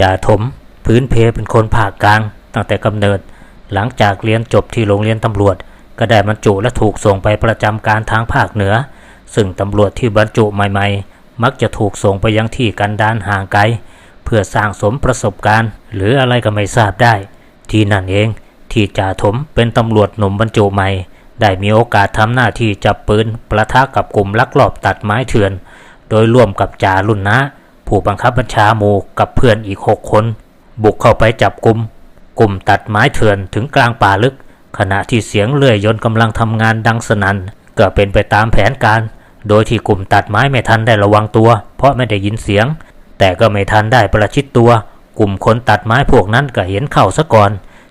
จ่าถม พื้นเพเป็นคนภาคกลาง ตั้งแต่กำเนิด หลังจากเรียนจบที่โรงเรียนตำรวจ ก็ได้บรรจุและถูกส่งไปประจำการทางภาคเหนือ ซึ่งตำรวจที่บรรจุใหม่ๆ มักจะถูกส่งไปยังที่กันดานห่างไกล เพื่อสร้างสมประสบการณ์ หรืออะไรก็ไม่ทราบได้ ที่นั่นเองที่จ่าถมเป็นตำรวจหนุ่มบรรจุใหม่ ได้มีโอกาสทำหน้าที่จับปืนประทะกับกลุ่มลักลอบตัดไม้เถื่อน โดยร่วมกับจ่ารุ่นนะ ผู้บังคับบัญชาหมู่กับเพื่อนอีกหกคน บุกเข้าไปจับกลุ่มกลุ่มตัดไม้เถื่อนถึงกลางป่าลึก ขณะที่เสียงเลื่อยยนต์กำลังทำงานดังสนัน่นก็เป็นไปตามแผนการ โดยที่กลุ่มตัดไม้ไม่ทันได้ระวังตัว เพราะไม่ได้ยินเสียง แต่ก็ไม่ทันได้ประชิดตัว กลุ่มคนตัดไม้พวกนั้นก็เห็นเข้าซะก่อน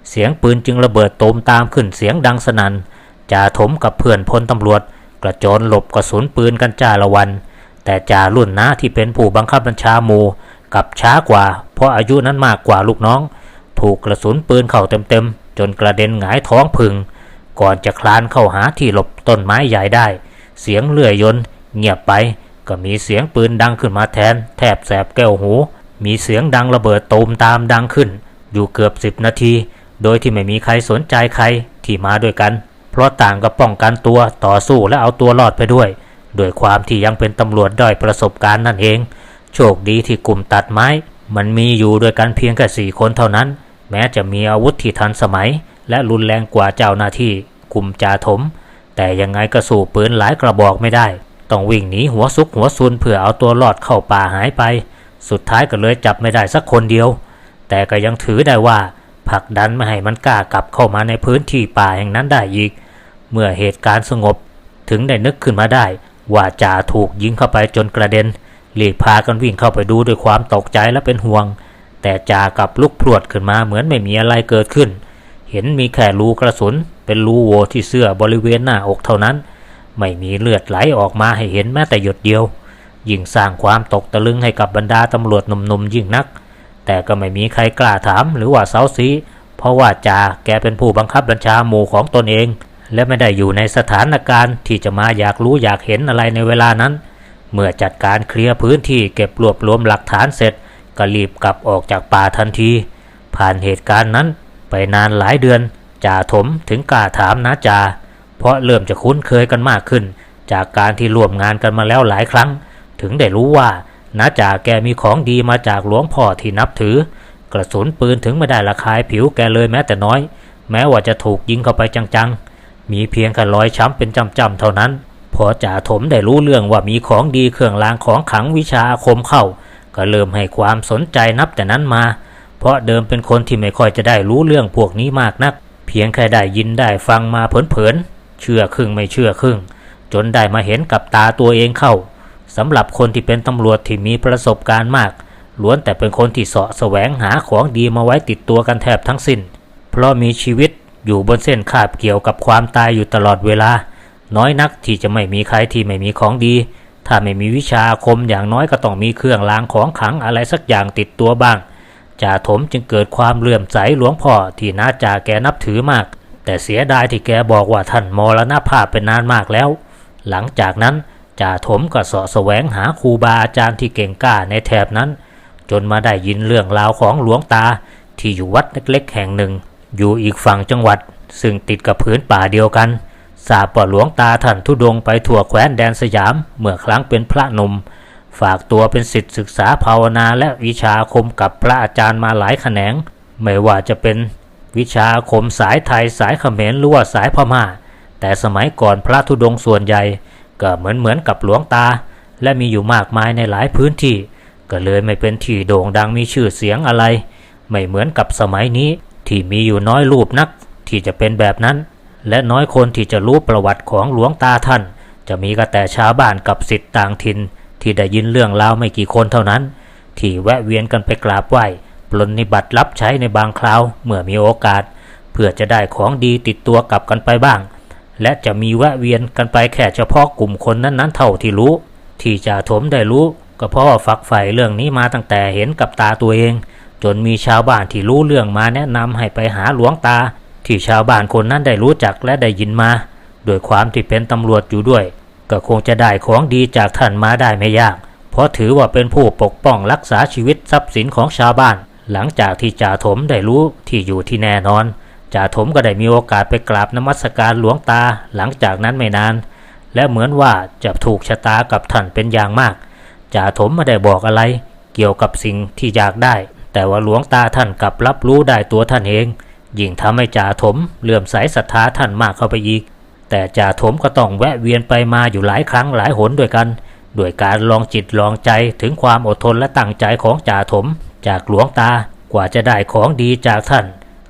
เสียงปืนจึงระเบิดโตมตามขึ้นเสียงดังสนัน่นจ่าถมกับเพื่อนพลตำรวจ กระโจนหลบกระสุนปืนกันจ้าละวัน แต่จ่ารุ่นน้าที่เป็นผู้บังคับบัญชาหมู่กับช้ากว่า เพราะอายุนั้นมากกว่าลูกน้อง ถูกกระสุนปืนเข้าเต็มๆ จนกระเด็นหงายท้องพึง ก่อนจะคลานเข้าหาที่หลบต้นไม้ใหญ่ได้ เสียงเลื่อยยนเงียบไปก็มีเสียงปืนดังขึ้นมาแทน แทบแสบแก้วหู มีเสียงดังระเบิดตูมตามดังขึ้น อยู่เกือบสิบนาที โดยที่ไม่มีใครสนใจใครที่มาด้วยกัน เพราะต่างก็ป้องกันตัวต่อสู้และเอาตัวรอดไปด้วย ด้วยความที่ยังเป็นตำรวจด้อยประสบการณ์นั่นเอง โชคดีที่กลุ่มตัดไม้ มันมีอยู่ด้วยกันเพียงแค่สี่คนเท่านั้น แม้จะมีอาวุธที่ทันสมัย และรุนแรงกว่าเจ้าหน้าที่กลุ่มจ่าถม แต่ยังไงก็สู้ปืนหลายกระบอกไม่ได้ ต้องวิ่งหนีหัวซุกหัวซุนเพื่อเอาตัวรอดเข้าป่าหายไป สุดท้ายก็เลยจับไม่ได้สักคนเดียว แต่ก็ยังถือได้ว่าผลักดันไม่ให้มันกล้ากลับเข้ามาในพื้นที่ป่าแห่งนั้นได้อีก เมื่อเหตุการณ์สงบถึงได้นึกขึ้นมาได้ ว่าจ่าถูกยิงเข้าไปจนกระเด็นรีบพากันวิ่งเข้าไปดูด้วยความตกใจและเป็นห่วง แต่จ่ากับลุกพรวดขึ้นมาเหมือนไม่มีอะไรเกิดขึ้น เห็นมีแค่รูกระสุน เป็นรูโหวที่เสื้อบริเวณหน้าอกเท่านั้น ไม่มีเลือดไหลออกมาให้เห็นแม้แต่หยดเดียว ยิ่งสร้างความตกตะลึงให้กับบรรดาตำรวจหนุ่มๆยิ่งนัก แต่ก็ไม่มีใครกล้าถามหรือว่าเซาซีเพราะว่าจ่าแกเป็นผู้บังคับบัญชาหมู่ของตนเอง และไม่ได้อยู่ในสถานการณ์ที่จะมาอยากรู้อยากเห็นอะไรในเวลานั้น เมื่อจัดการเคลียร์พื้นที่เก็บรวบรวมหลักฐานเสร็จ ก็รีบกลับออกจากป่าทันที ผ่านเหตุการณ์นั้นไปนานหลายเดือนจ่าถมถึงกล้าถามนะจ่าเพราะเริ่มจะคุ้นเคยกันมากขึ้น จากการที่ร่วมงานกันมาแล้วหลายครั้ง ถึงได้รู้ว่านะจ่าแกมีของดีมาจากหลวงพ่อที่นับถือ กระสุนปืนถึงไม่ได้ระคายผิวแกเลยแม้แต่น้อย แม้ว่าจะถูกยิงเข้าไปจังๆ มีเพียงแค่รอยช้ำเป็นจำๆเท่านั้น พอจ่าถมได้รู้เรื่องว่ามีของดีเครื่องรางของขลังวิชาอาคมเข้า ก็เริ่มให้ความสนใจนับแต่นั้นมา เพราะเดิมเป็นคนที่ไม่ค่อยจะได้รู้เรื่องพวกนี้มากนัก เพียงแค่ได้ยินได้ฟังมาเผินๆเชื่อครึ่งไม่เชื่อครึ่ง จนได้มาเห็นกับตาตัวเองเข้าสำหรับคนที่เป็นตำรวจที่มีประสบการณ์มากล้วนแต่เป็นคนที่เสาะแสวงหาของดีมาไว้ติดตัวกันแทบทั้งสิ้น เพราะมีชีวิต อยู่บนเส้นคาบเกี่ยวกับความตายอยู่ตลอดเวลา น้อยนักที่จะไม่มีใครที่ไม่มีของดี ถ้าไม่มีวิชาคมอย่างน้อยก็ต้องมีเครื่องรางของขลังอะไรสักอย่างติดตัวบ้างจ่าถมจึงเกิดความเลื่อมใสหลวงพ่อที่น้าจ่าแกนับถือมาก แต่เสียดายที่แกบอกว่าท่านมรณภาพเป็นนานมากแล้ว หลังจากนั้นจ่าถมก็เสาะแสวงหาครูบาอาจารย์ที่เก่งกล้าในแถบนั้น จนมาได้ยินเรื่องราวของหลวงตาที่อยู่วัดเล็กๆแห่งหนึ่ง อยู่อีกฝั่งจังหวัด ซึ่งติดกับพื้นป่าเดียวกันทราบว่าหลวงตาท่านทุดงไปทั่วแคว้นแดนสยาม เมื่อครั้งเป็นพระหนุ่มฝากตัวเป็นสิทธิศึกษาภาวนาและวิชาคมกับพระอาจารย์มาหลายแขนง ไม่ว่าจะเป็นวิชาคมสายไทยสายเขมรหรือว่าสายพม่า แต่สมัยก่อนพระธุดงส่วนใหญ่ ก็เหมือนเหมือนกับหลวงตา และมีอยู่มากมายในหลายพื้นที่ ก็เลยไม่เป็นที่โด่งดังมีชื่อเสียงอะไร ไม่เหมือนกับสมัยนี้ ที่มีอยู่น้อยรูปนักที่จะเป็นแบบนั้น และน้อยคนที่จะรู้ประวัติของหลวงตาท่าน จะมีก็แต่ชาวบ้านกับสิทธิ์ต่างถิ่นที่ได้ยินเรื่องราวไม่กี่คนเท่านั้น ที่แวะเวียนกันไปกราบไหว้ปลนนิบัติรับใช้ในบางคราวเมื่อมีโอกาส เพื่อจะได้ของดีติดตัวกลับกันไปบ้าง และจะมีแวะเวียนกันไปแค่เฉพาะกลุ่มคนนั้นๆเท่าที่รู้ ที่จ่าถมได้รู้ก็เพราะฝักใฝ่เรื่องนี้มาตั้งแต่เห็นกับตาตัวเอง จนมีชาวบ้านที่รู้เรื่องมาแนะนำให้ไปหาหลวงตา ที่ชาวบ้านคนนั้นได้รู้จักและได้ยินมาโดยความที่เป็นตำรวจอยู่ด้วย ก็คงจะได้ของดีจากท่านมาได้ไม่ยาก เพราะถือว่าเป็นผู้ปกป้องรักษาชีวิตทรัพย์สินของชาวบ้าน หลังจากที่จ่าถมได้รู้ที่อยู่ที่แน่นอนจ่าถมก็ได้มีโอกาสไปกราบนมัสการหลวงตา หลังจากนั้นไม่นาน และเหมือนว่าจะถูกชะตากับท่านเป็นอย่างมากจ่าถมไม่ได้บอกอะไร เกี่ยวกับสิ่งที่อยากได้ แต่ว่าหลวงตาท่านกลับรับรู้ได้ตัวท่านเอง ยิ่งทำให้จ่าถมเลื่อมใสศรัทธาท่านมากเข้าไปอีก แต่จ่าถมก็ต้องแวะเวียนไปมาอยู่หลายครั้งหลายหนด้วยกันด้วยการลองจิตลองใจถึงความอดทนและตั้งใจของจ่าถม จากหลวงตากว่าจะได้ของดีจากท่าน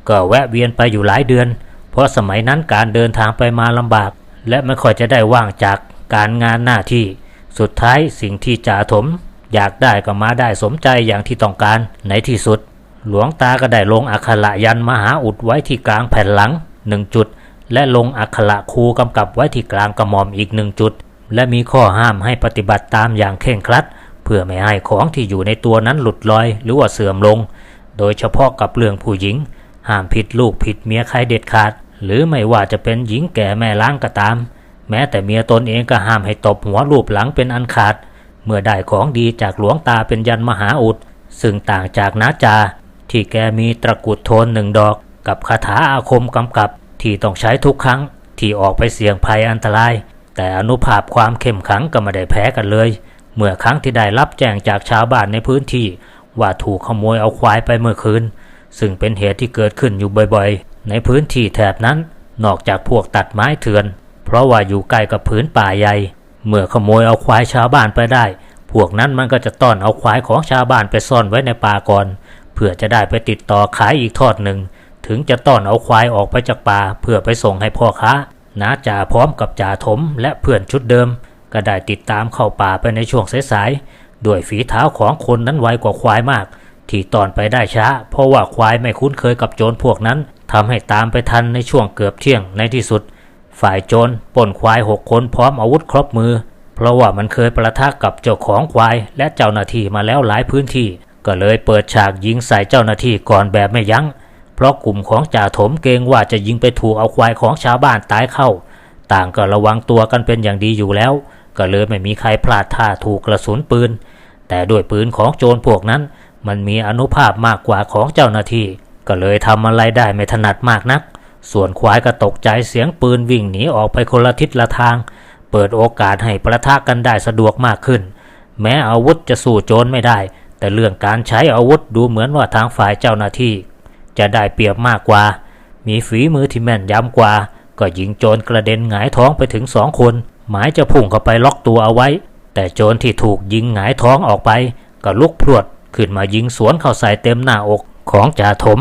ก็แวะเวียนไปอยู่หลายเดือน เพราะสมัยนั้นการเดินทางไปมาลำบาก และไม่ค่อยจะได้ว่างจากการงานหน้าที่ สุดท้ายสิ่งที่จ่าถม อยากได้ก็มาได้สมใจอย่างที่ต้องการในที่สุด หลวงตาก็ได้ลงอักขระยันมหาอุดไว้ที่กลางแผ่นหลังหนึ่งจุด และลงอักขระคูกำกับไว้ที่กลางกระหม่อมอีกหนึ่งจุด และมีข้อห้ามให้ปฏิบัติตามอย่างเคร่งครัด เพื่อไม่ให้ของที่อยู่ในตัวนั้นหลุดลอยหรือว่าเสื่อมลง โดยเฉพาะกับเรื่องผู้หญิง ห้ามผิดลูกผิดเมียใครเด็ดขาด หรือไม่ว่าจะเป็นหญิงแก่แม่ล้างก็ตาม แม้แต่เมียตนเองก็ห้ามให้ตบหัวรูปหลังเป็นอันขาด เมื่อได้ของดีจากหลวงตาเป็นยันมหาอุด ซึ่งต่างจากนาจา ที่แกมีตะกุดโทนหนึ่งดอก กับคาถาอาคมกำกับ ที่ต้องใช้ทุกครั้ง ที่ออกไปเสี่ยงภัยอันตราย แต่อนุภาพความเข้มขลังก็ไม่ได้แพ้กันเลย เมื่อครั้งที่ได้รับแจ้งจากชาวบ้านในพื้นที่ ว่าถูกขโมยเอาควายไปเมื่อคืนซึ่งเป็นเหตุที่เกิดขึ้นอยู่บ่อยๆ ในพื้นที่แถบนั้น นอกจากพวกตัดไม้เถื่อน เพราะว่าอยู่ใกล้กับพื้นป่าใหญ่ เมื่อขโมยเอาควายชาวบ้านไปได้ พวกนั้นมันก็จะต้อนเอาควายของชาวบ้านไปซ่อนไว้ในป่าก่อน เพื่อจะได้ไปติดต่อขายอีกทอดหนึ่ง ถึงจะต้อนเอาควายออกไปจากป่าเพื่อไปส่งให้พ่อค้านาจ่าพร้อมกับจ่าถมและเพื่อนชุดเดิม ก็ได้ติดตามเข้าป่าไปในช่วงสายๆด้วยฝีเท้าของคนนั้นไวกว่าควายมาก ที่ตอนไปได้ช้า เพราะว่าควายไม่คุ้นเคยกับโจรพวกนั้นทำให้ตามไปทันในช่วงเกือบเที่ยงในที่สุด ฝ่ายโจรปล้นควายหกคนพร้อมอาวุธครบมือ เพราะว่ามันเคยประทะกับเจ้าของควาย และเจ้าหน้าที่มาแล้วหลายพื้นที่ ก็เลยเปิดฉากยิงใส่เจ้าหน้าที่ก่อนแบบไม่ยัง้ง เพราะกลุ่มของจ่าถมเกรงว่าจะยิงไปถูกเอาควายของชาวบ้านตายเข้า ต่างก็ระวังตัวกันเป็นอย่างดีอยู่แล้ว ก็เลยไม่มีใครพลาดท่าถูกกระสุนปืน แต่ด้วยปืนของโจรพวกนั้น มันมีอนุภาพมากกว่าของเจ้าหน้าที่ ก็เลยทำอะไรได้ไม่ถนัดมากนัก ส่วนควายก็ตกใจเสียงปืนวิ่งหนีออกไปคนละทิศละทาง เปิดโอกาสให้ประทะกันได้สะดวกมากขึ้น แม้อาวุธจะสู้โจรไม่ได้ แต่เรื่องการใช้อาวุธดูเหมือนว่าทางฝ่ายเจ้าหน้าที่ จะได้เปรียบมากกว่า มีฝีมือที่แม่นยำกว่า ก็ยิงโจรกระเด็นหงายท้องไปถึงสองคน หมายจะพุ่งเข้าไปล็อกตัวเอาไว้ แต่โจรที่ถูกยิงหงายท้องออกไป ก็ลุกพรวดขึ้นมายิงสวนเข้าใส่เต็มหน้าอกของจ่าถม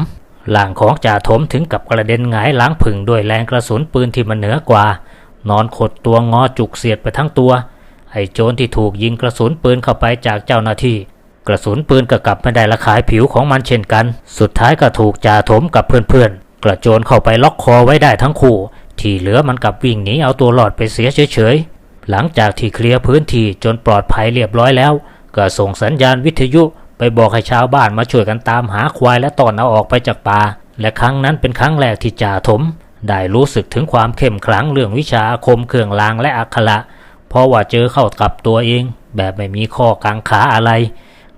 ล่างของจ่าถมถึงกับกระเด็นหงายหล้างผึ่งด้วยแรงกระสุนปืนที่มันเหนือกว่า นอนขดตัวงอจุกเสียดไปทั้งตัว ไอ้โจรที่ถูกยิงกระสุนปืนเข้าไปจากเจ้าหน้าที่ กระสุนปืนก็กลับไม่ได้ละขายผิวของมันเช่นกัน สุดท้ายก็ถูกจ่าถมกับเพื่อนๆ กระโจนเข้าไปล็อกคอไว้ได้ทั้งคู่ ที่เหลือมันกลับวิ่งหนีเอาตัวรอดไปเสียเฉยๆ หลังจากที่เคลียร์พื้นที่จนปลอดภัยเรียบร้อยแล้ว ก็ส่งสัญญาณวิทยุ ไปบอกให้ชาวบ้านมาช่วยกันตามหาควายและตอนเอาออกไปจากป่า และครั้งนั้นเป็นครั้งแรกที่จ่าถม ได้รู้สึกถึงความเข้มขลังเรื่องวิชาอาคมเครื่องรางและอักขระ เพราะว่าเจอเข้ากับตัวเอง แบบไม่มีข้อกังขาอะไร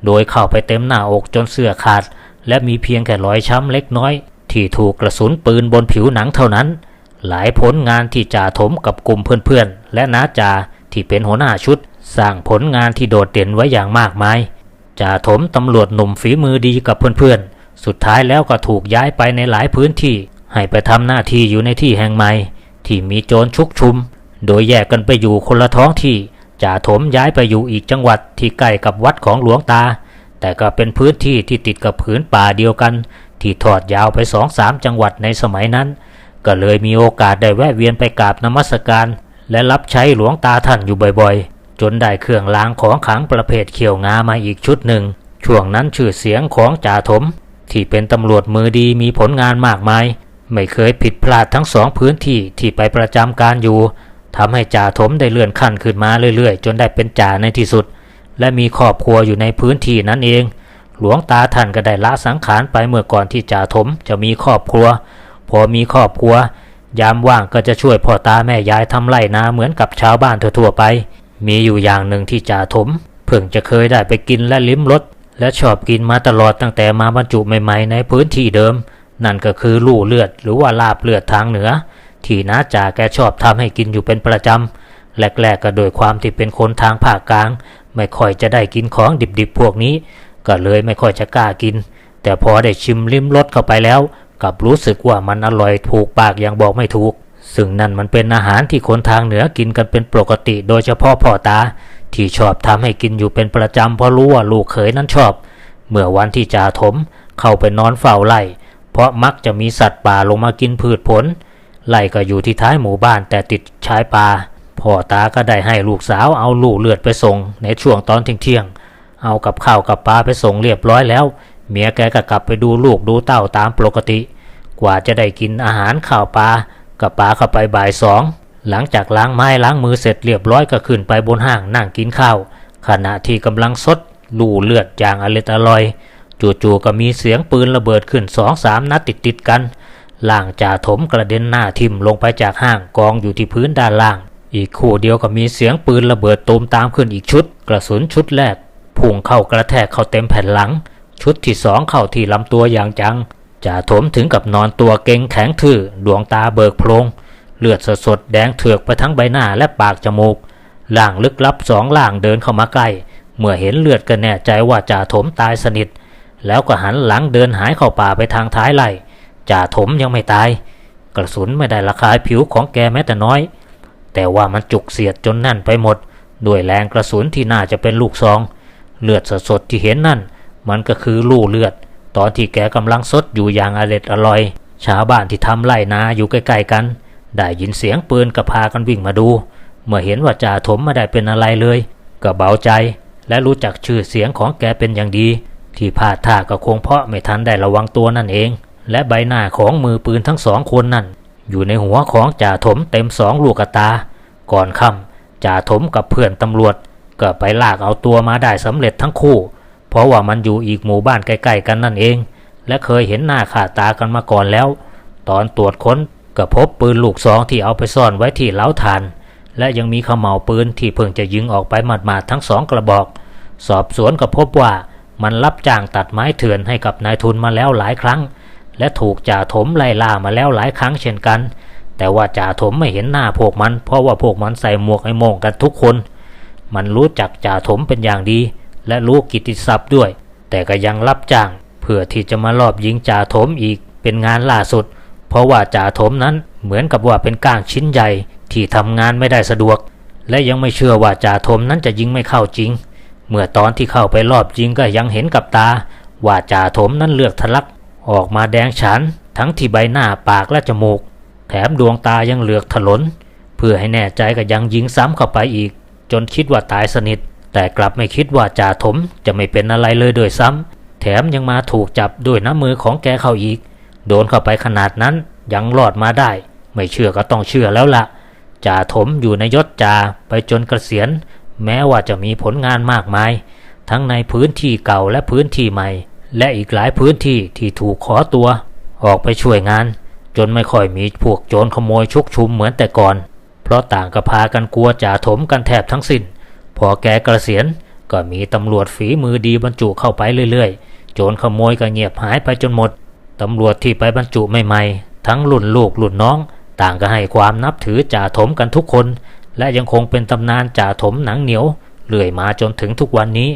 โดยเข้าไปเต็มหน้าอกจนเสื้อขาด และมีเพียงแค่รอยช้ำเล็กน้อย ที่ถูกกระสุนปืนบนผิวหนังเท่านั้น หลายผลงานที่จ่าถมกับกลุ่มเพื่อนๆและน้าจ่าที่เป็นหัวหน้าชุด สร้างผลงานที่โดดเด่นไว้อย่างมากมาย จ่าถมตำรวจหนุ่มฝีมือดีกับเพื่อนๆ สุดท้ายแล้วก็ถูกย้ายไปในหลายพื้นที่ ให้ไปทำหน้าที่อยู่ในที่แห่งใหม่ ที่มีโจรชุกชุม โดยแยกกันไปอยู่คนละท้องที่จ่าถมย้ายไปอยู่อีกจังหวัดที่ใกล้กับวัดของหลวงตา แต่ก็เป็นพื้นที่ที่ติดกับผืนป่าเดียวกัน ที่ทอดยาวไปสองสามจังหวัดในสมัยนั้น ก็เลยมีโอกาสได้แวะเวียนไปกราบนมัสการ และรับใช้หลวงตาท่านอยู่บ่อยๆ จนได้เครื่องรางของขังประเภทเขียวงามาอีกชุดหนึ่ง ช่วงนั้นชื่อเสียงของจ่าถม ที่เป็นตำรวจมือดีมีผลงานมากมาย ไม่เคยผิดพลาดทั้งสองพื้นที่ที่ไปประจำการอยู่ทำให้จ่าถมได้เลื่อนขั้นขึ้นมาเรื่อยๆ จนได้เป็นจ่าในที่สุด และมีครอบครัวอยู่ในพื้นที่นั้นเอง หลวงตาท่านก็ได้ละสังขารไปเมื่อก่อนที่จ่าถมจะมีครอบครัว พอมีครอบครัว ยามว่างก็จะช่วยพ่อตาแม่ยายทำไร่นาเหมือนกับชาวบ้านทั่วๆไป มีอยู่อย่างหนึ่งที่จ่าถม เพิ่งจะเคยได้ไปกินและลิ้มรสและชอบกินมาตลอดตั้งแต่มาบรรจุใหม่ๆ ในพื้นที่เดิม นั่นก็คือลู่เลือดหรือว่าลาบเลือดทางเหนือ ที่น้าจ่าแกชอบทำให้กินอยู่เป็นประจำแรกๆก็โดยความที่เป็นคนทางภาคกลาง ไม่ค่อยจะได้กินของดิบๆพวกนี้ ก็เลยไม่ค่อยจะกล้ากิน แต่พอได้ชิมลิ้มรสเข้าไปแล้วกับรู้สึกว่ามันอร่อยถูกปากอย่างบอกไม่ถูก ซึ่งนั่นมันเป็นอาหารที่คนทางเหนือกินกันเป็นปกติ โดยเฉพาะพ่อตา ที่ชอบทำให้กินอยู่เป็นประจำเพราะรู้ว่าลูกเขยนั้นชอบ เมื่อวันที่จ่าถมเข้าไปนอนเฝ้าไร่เพราะมักจะมีสัตว์ป่าลงมากินพืชผลไล่ก็อยู่ที่ท้ายหมู่บ้านแต่ติดชายป่าพ่อตาก็ได้ให้ลูกสาวเอาลูกเลือดไปส่ง ในช่วงตอนเที่ยงๆเอากับข้าวกับปลาไปส่งเรียบร้อยแล้ว เมียแกก็กลับไปดูลูกดูเต้าตามปกติ กว่าจะได้กินอาหารข้าวปลา กับปลาเข้าไปบ่ายสองหลังจากล้างไม้ล้างมือเสร็จเรียบร้อยก็ขึ้นไปบนห้างนั่งกินข้าว ขณะที่กำลังซดลู่เลือดอย่างอร็ดอร่อย จู่ๆก็มีเสียงปืนระเบิดขึ้นสองสามนัดติดๆกันล่างจ่าถมกระเด็นหน้าทิ่มลงไปจากห้างกองอยู่ที่พื้นด้านล่าง อีกคู่เดียวก็มีเสียงปืนระเบิดตูมตามขึ้นอีกชุด กระสุนชุดแรกพุ่งเข้ากระแทกเข้าเต็มแผ่นหลัง ชุดที่สองเข้าที่ลำตัวอย่างจัง จ่าถมถึงกับนอนตัวเก่งแข็งทื่อดวงตาเบิกโพลงเลือดสดๆแดงเถือกไปทั้งใบหน้าและปากจมูกล่างลึกลับสองล่างเดินเข้ามาใกล้ เมื่อเห็นเลือดก็แน่ใจว่าจ่าถมตายสนิท แล้วก็หันหลังเดินหายเข้าป่าไปทางท้ายไร่จ่าถมยังไม่ตาย กระสุนไม่ได้ระคายผิวของแกแม้แต่น้อย แต่ว่ามันจุกเสียดจนนั่นไปหมด ด้วยแรงกระสุนที่น่าจะเป็นลูกซอง เลือดสดๆที่เห็นนั่น มันก็คือลู่เลือด ตอนที่แกกำลังซดอยู่อย่างอร็ดอร่อย ชาวบ้านที่ทำไร่นาอยู่ใกล้ๆกัน ได้ยินเสียงปืนก็พากันวิ่งมาดู เมื่อเห็นว่าจ่าถมไม่ได้เป็นอะไรเลย ก็เบาใจ และรู้จักชื่อเสียงของแกเป็นอย่างดี ที่พลาดท่าก็คงเพราะไม่ทันได้ระวังตัวนั่นเอง และใบหน้าของมือปืนทั้งสองคนนั่น อยู่ในหัวของจ่าถมเต็มสองลูกตา ก่อนค่ำจ่าถมกับเพื่อนตำรวจก็ไปลากเอาตัวมาได้สำเร็จทั้งคู่ เพราะว่ามันอยู่อีกหมู่บ้านใกล้ๆกันนั่นเอง และเคยเห็นหน้าขาตากันมาก่อนแล้ว ตอนตรวจค้นก็พบปืนลูกซองที่เอาไปซ่อนไว้ที่เล้าทาน และยังมีขมเหลาปืนที่เพิ่งจะยิงออกไปหมาดๆทั้งสองกระบอก สอบสวนก็พบว่ามันรับจ้างตัดไม้เถื่อนให้กับนายทุนมาแล้วหลายครั้ง และถูกจ่าถมไล่ล่ามาแล้วหลายครั้งเช่นกัน แต่ว่าจ่าถมไม่เห็นหน้าพวกมัน เพราะว่าพวกมันใส่หมวกไอ้โมงกันทุกคน มันรู้จักจ่าถมเป็นอย่างดี และรู้กิตติศัพท์ด้วย แต่ก็ยังรับจ้างเพื่อที่จะมาลอบยิงจ่าถมอีกเป็นงานล่าสุด เพราะว่าจ่าถมนั้นเหมือนกับว่าเป็นก้างชิ้นใหญ่ที่ทำงานไม่ได้สะดวก และยังไม่เชื่อว่าจ่าถมนั้นจะยิงไม่เข้าจริง เมื่อตอนที่เข้าไปรอบยิงก็ยังเห็นกับตา ว่าจ่าถมนั้นเลือกทะลักออกมาแดงฉานทั้งที่ใบหน้าปากและจมูก แถมดวงตายังเหลือกถลน เพื่อให้แน่ใจก็ยังยิงซ้ำเข้าไปอีก จนคิดว่าตายสนิท แต่กลับไม่คิดว่าจ่าถมจะไม่เป็นอะไรเลยโดยซ้ำแถมยังมาถูกจับด้วยน้ำมือของแกเข้าอีก โดนเข้าไปขนาดนั้นยังรอดมาได้ ไม่เชื่อก็ต้องเชื่อแล้วละจ่าถมอยู่ในยศจ่าไปจนเกษียณ แม้ว่าจะมีผลงานมากมาย ทั้งในพื้นที่เก่าและพื้นที่ใหม่ และอีกหลายพื้นที่ที่ถูกขอตัว ออกไปช่วยงาน จนไม่ค่อยมีพวกโจรขโมยชุกชุมเหมือนแต่ก่อน เพราะต่างก็พากันกลัวจ่าถมกันแทบทั้งสิ้น พอแกเกษียณก็มีตำรวจฝีมือดีบรรจุเข้าไปเรื่อยๆ โจรขโมยก็เงียบหายไปจนหมด ตำรวจที่ไปบรรจุใหม่ๆ ทั้งรุ่นลูกรุ่นน้อง ต่างก็ให้ความนับถือจ่าถมกันทุกคน และยังคงเป็นตำนานจ่าถมหนังเหนียวเรื่อยมาจนถึงทุกวันนี้